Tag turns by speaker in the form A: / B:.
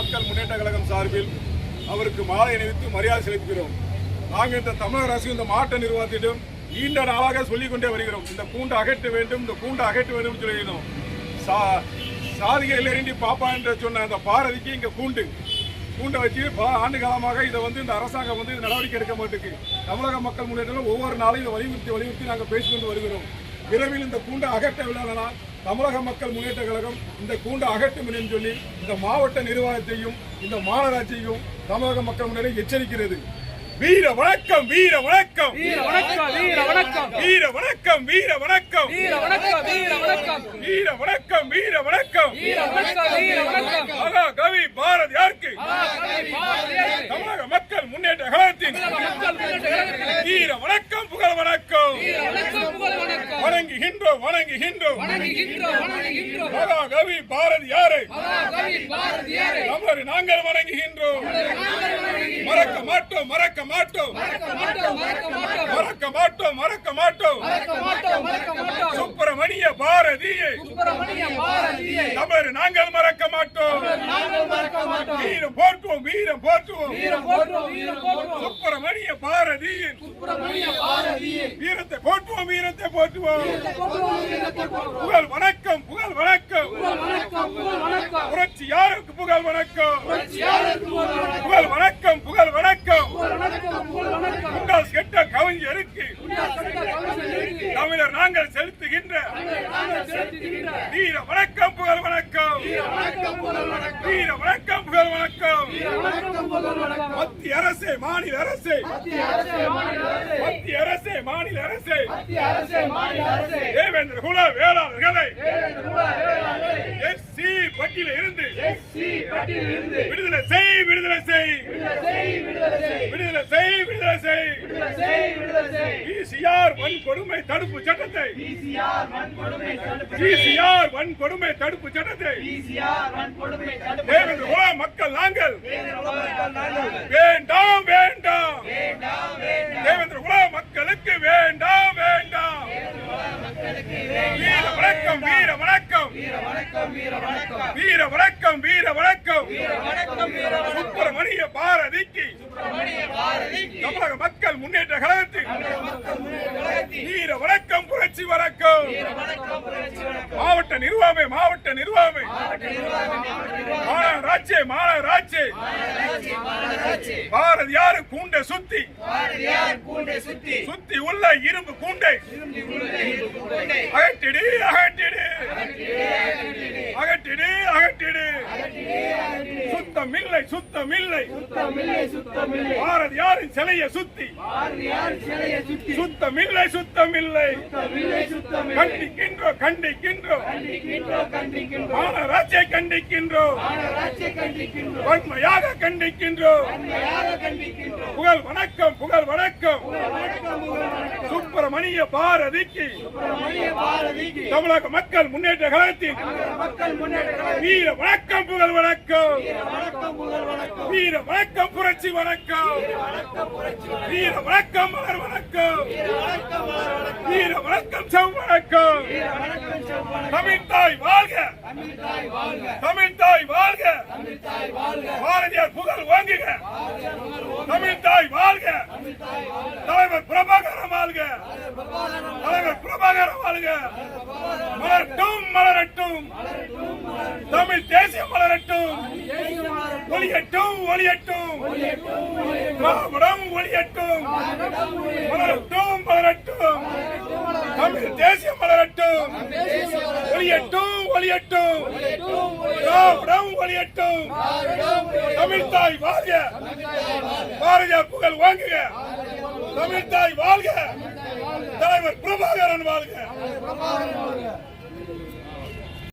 A: மக்கள் முன்னேற்ற கழகம் சார்பில் அவருக்கு மாலை அணிவித்து மரியாதை செலுத்துகிறோம். நாங்கள் இந்த தமிழக அரசு இந்த மாவட்ட நிர்வாகத்திடம் நீண்ட நாளாக சொல்லிக்கொண்டே வருகிறோம். இந்த கூண்டு அகற்ற வேண்டும் இந்த கூண்டு அகற்ற வேண்டும் சொல்லுகிறோம் சொல்லியிருந்தோம். சா சாதிகள் இறங்கி பாப்பா என்று சொன்ன அந்த பாரதிக்கு இங்கே கூண்டு கூண்டை வச்சு பல ஆண்டு காலமாக இதை வந்து இந்த அரசாங்கம் வந்து நடவடிக்கை எடுக்க மாட்டேங்குது. தமிழக மக்கள் முன்னேற்றம் ஒவ்வொரு நாளும் இதை வலியுறுத்தி வலியுறுத்தி நாங்கள் பேசிக்கொண்டு வருகிறோம். விரைவில் இந்த கூண்டை அகற்றவில்லைனால் தமிழக மக்கள் முன்னேற்ற கழகம் இந்த கூண்டை அகற்றும் என்று சொல்லி இந்த மாவட்ட நிர்வாகத்தையும் இந்த மாநகராட்சியையும் தமிழக மக்கள் முன்னேற்றம் எச்சரிக்கிறது. வீர வணக்கம் வீர வணக்கம்.
B: வீர வணக்கம் வீர வணக்கம்.
A: வீர வணக்கம் வீர வணக்கம்.
B: வீர வணக்கம் வீர வணக்கம்.
A: வீர வணக்கம் வீர வணக்கம்.
B: வீர வணக்கம் வீர வணக்கம்.
A: மகா கவி பாரதியாருக்கு. தமிழக மக்கள் முன்னேற்ற கழகத்தின்
B: மக்கள் முன்னேற்ற கழகத்திற்கு
A: வீர வணக்கம் புகழ் வணக்கம்
B: வீர வணக்கம் புகழ் வணக்கம்
A: வணங்குகின்றோம் வணங்குகின்றோம்
B: வணங்குகின்றோம் மகாகவி பாரதியாரை
A: தமிழர் நாங்கள் வணங்குகின்றோம்.
B: நாங்கள் வணங்குகின்றோம்.
A: மறக்க மாட்டோம் மறக்க மாட்டோம்.
B: மறக்க மாட்டோம் மறக்க மாட்டோம்.
A: மறக்க மாட்டோம் சுப்பிரமணிய பாரதியை. தவறு நாங்கள் மறக்க மாட்டோம். வீரம் போற்றுவோம் வீரம் போற்றுவோம். சுப்பிரமணிய பாரதியின் வீரத்தை போற்றுவோம் வீரத்தை போற்றுவோம். புகழ் வணக்கம் புகழ் வணக்கம்? புரட்சி யாருக்கு புகழ் வணக்கம்? மாநில அரசு.
B: மத்திய அரசு மாநில அரசு.
A: தேவேந்திர குல வேளாளர்களை
B: எஸ்
A: சி பட்டியல இருந்து விடுதலை செய் விடுதலை செய்.
B: விடுதலை செய் விடுதலை செய்.
A: பிசிஆர் வன்கொடுமை தடுப்பு சட்டத்தை.
B: பிசிஆர் வன்கொடுமை தடுப்பு
A: சட்டத்தை. வணக்கம் வீர வணக்கம். சுப்பிரமணிய பாரதிக்கு. தமிழக மக்கள் முன்னேற்ற
B: கழகத்தின்
A: வீர வணக்கம் புரட்சி வணக்கம். மாவட்ட நிர்வாகமே மாவட்ட நிர்வாகமே. மாநகராட்சி மாநகராட்சி. பாரதியாரு கூண்டை சுத்தி.
B: சுத்தி.
A: உள்ள இரும்பு கூண்டை.
B: அகட்டிடு அகட்டி
A: பாரதியாரின் சிலையை சுத்தி? சுத்தமில்லை சுத்தமில்லை. கண்டிக்கின்றோம் கண்டிக்கின்றோம். மாநகராட்சியை கண்டிக்கின்றோம். வன்மையாக கண்டிக்கின்றோம். புகழ் வணக்கம். புகழ் வணக்கம். சுப்பிரமணிய பாரதிக்கு. தமிழக மக்கள் முன்னேற்ற கழகத்தின் வீர வணக்கம் புகழ் வணக்கம். வீர வணக்கம் புரட்சி வணக்கம். வீர வணக்கம் மலர் வணக்கம். வீர வணக்கம் செவ் வணக்கம். தமிழ்தாய் வாழ்க.
B: தமிழ் தாய் வாழ்க.
A: பாரதியார் புகழ் வாங்குக. தமிழ் தாய் வாழ்க. தலைவர் பிரபாகரம் வாழ்க. தலைவர் பிரபாகரம் வாழ்க. மலரட்டும் மலரட்டும். தமிழ் தேசியம் மலரட்டும். ஒளியட்டும் ஒளியட்டும். திராவிடம் ஒளியட்டும். மலரட்டும் மலரட்டும். தமிழ் தேசியம் மலரட்டும். ஒளியட்டும் ஒளியட்டும். திராவிடம் ஒளியட்டும். தமிழ் தாய் வாழ்க. பாரதியார் புகழ் வாங்குக. தமிழ் தாய் வாழ்க. தலைவர் பிரபாகரன் வாழ்க.